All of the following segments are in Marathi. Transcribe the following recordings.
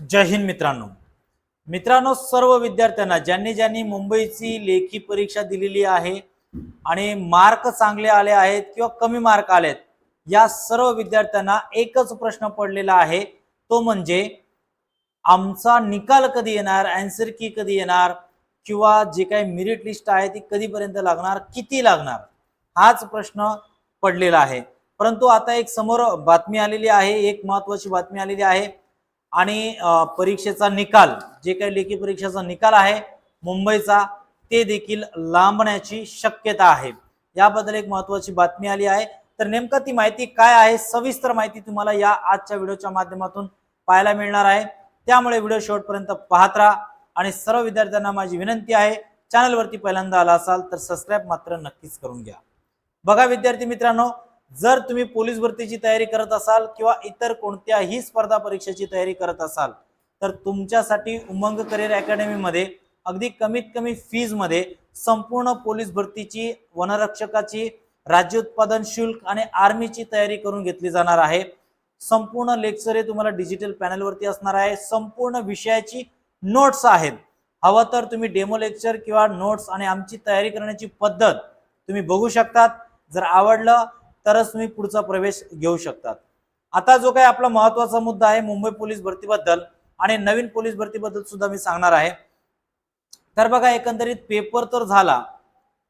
जय हिंद मित्रांनो. मित्रांनो सर्व विद्यार्थ्यांना ज्यांनी ज्यांनी मुंबईची लेखी परीक्षा दिलेली आहे आणि मार्क चांगले आले आहेत किंवा कमी मार्क आलेत या सर्व विद्यार्थ्यांना एकच प्रश्न पडलेला आहे. तो म्हणजे आमचा निकाल कधी येणार अँसर की कधी येणार किंवा जे काही मेरिट लिस्ट आहे ती कधीपर्यंत लागणार किती लागणार हाच प्रश्न पडलेला आहे. परंतु आता एक समोर बातमी आलेली आहे एक महत्वाची बातमी आलेली आहे. आणि परीक्षेचा निकाल जे काही लेखी परीक्षेचा निकाल आहे मुंबईचा ते देखील लांबण्याची शक्यता आहे. याबद्दल एक महत्वाची बातमी आली आहे. तर नेमकं ती माहिती काय आहे? सविस्तर माहिती तुम्हाला या आजच्या व्हिडिओच्या माध्यमातून पाहायला मिळणार आहे. त्यामुळे व्हिडिओ शेवटपर्यंत पाहत राहा. आणि सर्व विद्यार्थ्यांना माझी विनंती आहे चॅनलवरती पहिल्यांदा आला असाल तर सबस्क्राईब मात्र नक्कीच करून घ्या. बघा विद्यार्थी मित्रांनो जर तुम्ही पोलीस भरतीची तयारी करत असाल किंवा इतर कोणत्याही स्पर्धा परीक्षेची तयारी करत असाल तर तुमच्यासाठी उमंग करिअर अकॅडमीमध्ये अगदी कमीत कमी फीजमध्ये संपूर्ण पोलीस भरतीची वनरक्षकाची राज्य उत्पादन शुल्क आणि आर्मीची तयारी करून घेतली जाणार आहे. संपूर्ण लेक्चर हे तुम्हाला डिजिटल पॅनलवरती असणार आहे. संपूर्ण विषयाची नोट्स आहेत. हवं तर तुम्ही डेमो लेक्चर किंवा नोट्स आणि आमची तयारी करण्याची पद्धत तुम्ही बघू शकतात. जर आवडलं तरच तुम्ही पुढचा प्रवेश घेऊ शकतात. आता जो काही आपला महत्त्वाचा मुद्दा आहे मुंबई पोलीस भरतीबद्दल आणि नवीन पोलीस भरतीबद्दल सुद्धा मी सांगणार आहे. तर बघा एकंदरीत पेपर तर झाला.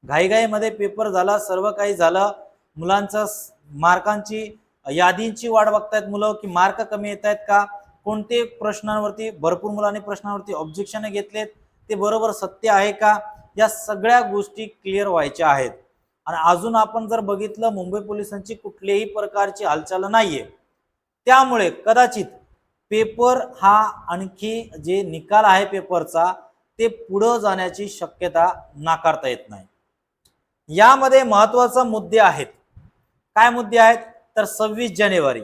घाईघाईमध्ये पेपर झाला सर्व काही झालं. मुलांचं मार्कांची यादींची वाट बघतायत मुलं की मार्क कमी येत आहेत का? कोणते प्रश्नांवरती भरपूर मुलांनी प्रश्नांवरती ऑब्जेक्शन घेतलेत? ते बरोबर सत्य आहे का? या सगळ्या गोष्टी क्लिअर व्हायच्या आहेत. आणि अजून आपण जर बघितलं मुंबई पोलिसांची कुठल्याही प्रकारची हालचाल नाहीये. त्यामुळे कदाचित पेपर हा आणखी जे निकाल आहे पेपरचा ते पुढं जाण्याची शक्यता नाकारता येत नाही. यामध्ये महत्त्वाचा मुद्दे आहेत. काय मुद्दे आहेत? तर सव्वीस जानेवारी.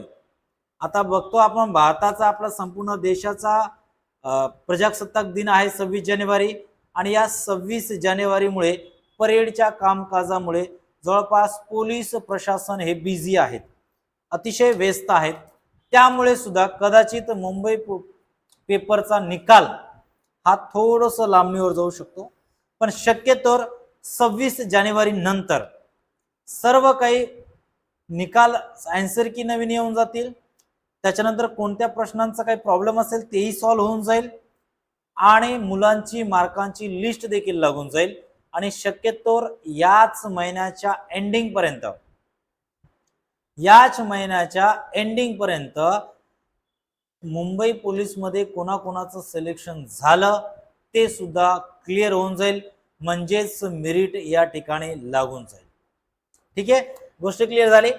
आता बघतो आपण भारताचा आपला संपूर्ण देशाचा प्रजासत्ताक दिन आहे सव्वीस जानेवारी. आणि या सव्वीस जानेवारीमुळे परेडच्या कामकाजामुळे जवळपास पोलीस प्रशासन हे बिझी आहेत. अतिशय व्यस्त आहेत. त्यामुळे सुद्धा कदाचित मुंबई पेपरचा निकाल हा थोडस लांबणीवर जाऊ शकतो. पण शक्यतोवर सव्वीस जानेवारी नंतर सर्व काही निकाल अँसर की नवीन येऊन जातील. त्याच्यानंतर कोणत्या प्रश्नांचा काही प्रॉब्लेम असेल तेही सॉल्व्ह होऊन जाईल. आणि मुलांची मार्कांची लिस्ट देखील लागून जाईल. आणि शक्यतोर याच महिन्याच्या एंडिंग पर्यंत. याच महिन्याच्या एंडिंग पर्यंत मुंबई पोलीसमध्ये कोणाकोणाचं सिलेक्शन झालं ते सुद्धा क्लिअर होऊन जाईल. म्हणजेच मेरिट या ठिकाणी लागून जाईल. ठीक आहे? गोष्ट क्लिअर झाली.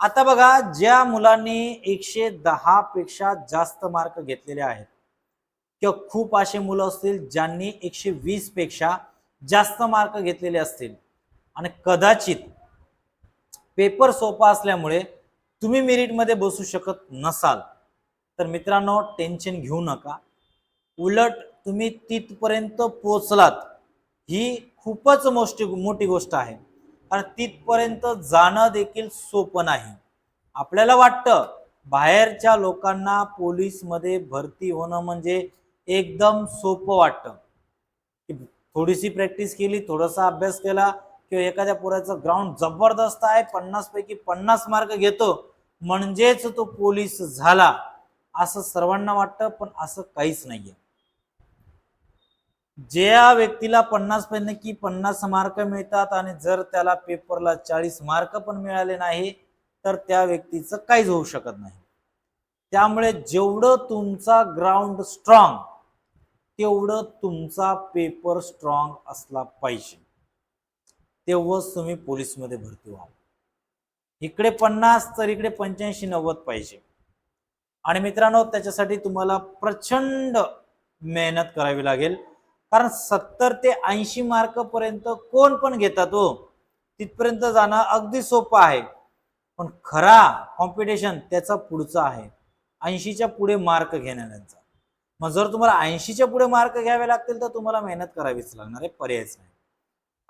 आता बघा ज्या मुलांनी एकशे दहा पेक्षा जास्त मार्क घेतलेले आहेत किंवा खूप असे मुलं असतील ज्यांनी एकशे वीसपेक्षा जास्त मार्क घेतलेले असतील. आणि कदाचित पेपर सोपा असल्यामुळे तुम्ही मेरिटमध्ये बसू शकत नसाल. तर मित्रांनो टेन्शन घेऊ नका. उलट तुम्ही तिथपर्यंत पोचलात ही खूपच मोठी मोठी गोष्ट आहे. कारण तिथपर्यंत जाणं देखील सोपं नाही. आपल्याला वाटतं बाहेरच्या लोकांना पोलीसमध्ये भरती होणं म्हणजे एकदम सोपं वाटतं. थोडीशी प्रॅक्टिस केली थोडासा अभ्यास केला किंवा एखाद्या पोराचं ग्राउंड जबरदस्त आहे पन्नास पैकी पन्नास मार्क घेतो म्हणजेच तो पोलीस झाला. असं सर्वांना वाटतं पण असं काहीच नाहीये. ज्या व्यक्तीला पन्नास पैकी पन्नास मार्क मिळतात आणि जर त्याला पेपरला चाळीस मार्क पण मिळाले नाही तर त्या व्यक्तीचं काहीच होऊ शकत नाही. त्यामुळे जेवढं तुमचा ग्राउंड स्ट्रॉंग तेवढं तुमचा पेपर स्ट्रॉंग असला पाहिजे. तेव्हाच तुम्ही पोलीसमध्ये भरती व्हा इकडे पन्नास तर इकडे पंच्याऐंशी नव्वद पाहिजे. आणि मित्रांनो त्याच्यासाठी तुम्हाला प्रचंड मेहनत करावी लागेल. कारण सत्तर ते ऐंशी मार्कपर्यंत कोण पण घेतात हो. तिथपर्यंत जाणं अगदी सोपं आहे. पण खरा कॉम्पिटिशन त्याचा पुढचा आहे. ऐंशीच्या पुढे मार्क घेण्याचा मग जर तुम्हाला ऐंशीच्या पुढे मार्क घ्यावे लागतील तर तुम्हाला मेहनत करावीच लागणार आहे पर्यायच नाही.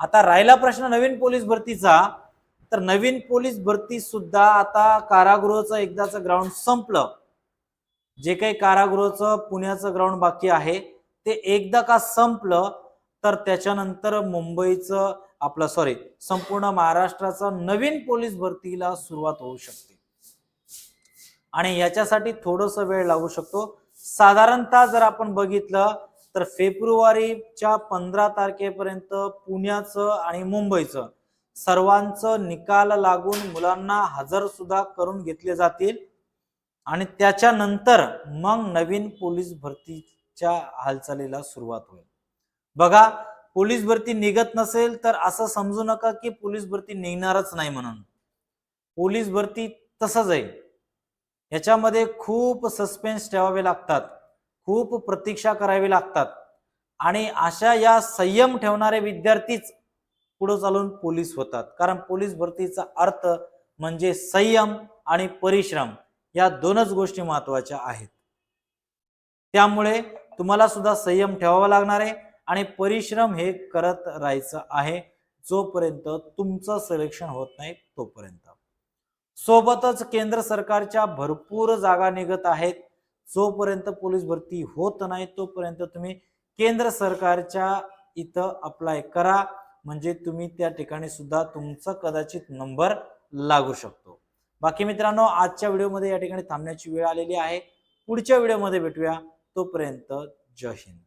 आता राहिला प्रश्न नवीन पोलीस भरतीचा तर नवीन पोलीस भरती सुद्धा आता कारागृहचं एकदाचं ग्राउंड संपलं. जे काही कारागृहचं पुण्याचं ग्राउंड बाकी आहे ते एकदा का संपलं तर त्याच्यानंतर मुंबईचं आपलं सॉरी संपूर्ण महाराष्ट्राचं नवीन पोलीस भरतीला सुरुवात होऊ शकते. आणि याच्यासाठी थोडस वेळ लागू शकतो. साधारणतः जर आपण बघितलं तर फेब्रुवारीच्या पंधरा तारखेपर्यंत पुण्याचं आणि मुंबईचं सर्वांचं निकाल लागून मुलांना हजर सुद्धा करून घेतले जातील. आणि त्याच्यानंतर मग नवीन पोलीस भरतीच्या हालचालीला सुरुवात होईल. बघा पोलीस भरती निघत नसेल तर असं समजू नका की पोलीस भरती निघणारच नाही म्हणून. पोलीस भरती तसंच आहे ह्याच्यामध्ये खूप सस्पेन्स ठेवावे लागतात. खूप प्रतीक्षा करावी लागतात. आणि अशा या संयम ठेवणारे विद्यार्थीच पुढे चालून पोलीस होतात. कारण पोलीस भरतीचा अर्थ म्हणजे संयम आणि परिश्रम या दोनच गोष्टी महत्त्वाच्या आहेत. त्यामुळे तुम्हाला सुद्धा संयम ठेवावा लागणार आहे आणि परिश्रम हे करत राहायचं आहे जोपर्यंत तुमचं सिलेक्शन होत नाही तोपर्यंत. सोबतच केंद्र सरकारच्या भरपूर जागा निघत आहेत. जोपर्यंत पोलीस भरती होत नाही तोपर्यंत तुम्ही केंद्र सरकारच्या इथं अप्लाय करा. म्हणजे तुम्ही त्या ठिकाणी सुद्धा तुमचा कदाचित नंबर लागू शकतो. बाकी मित्रांनो आजच्या व्हिडिओमध्ये या ठिकाणी थांबण्याची वेळ आलेली आहे. पुढच्या व्हिडिओमध्ये भेटूया. तोपर्यंत जय हिंद.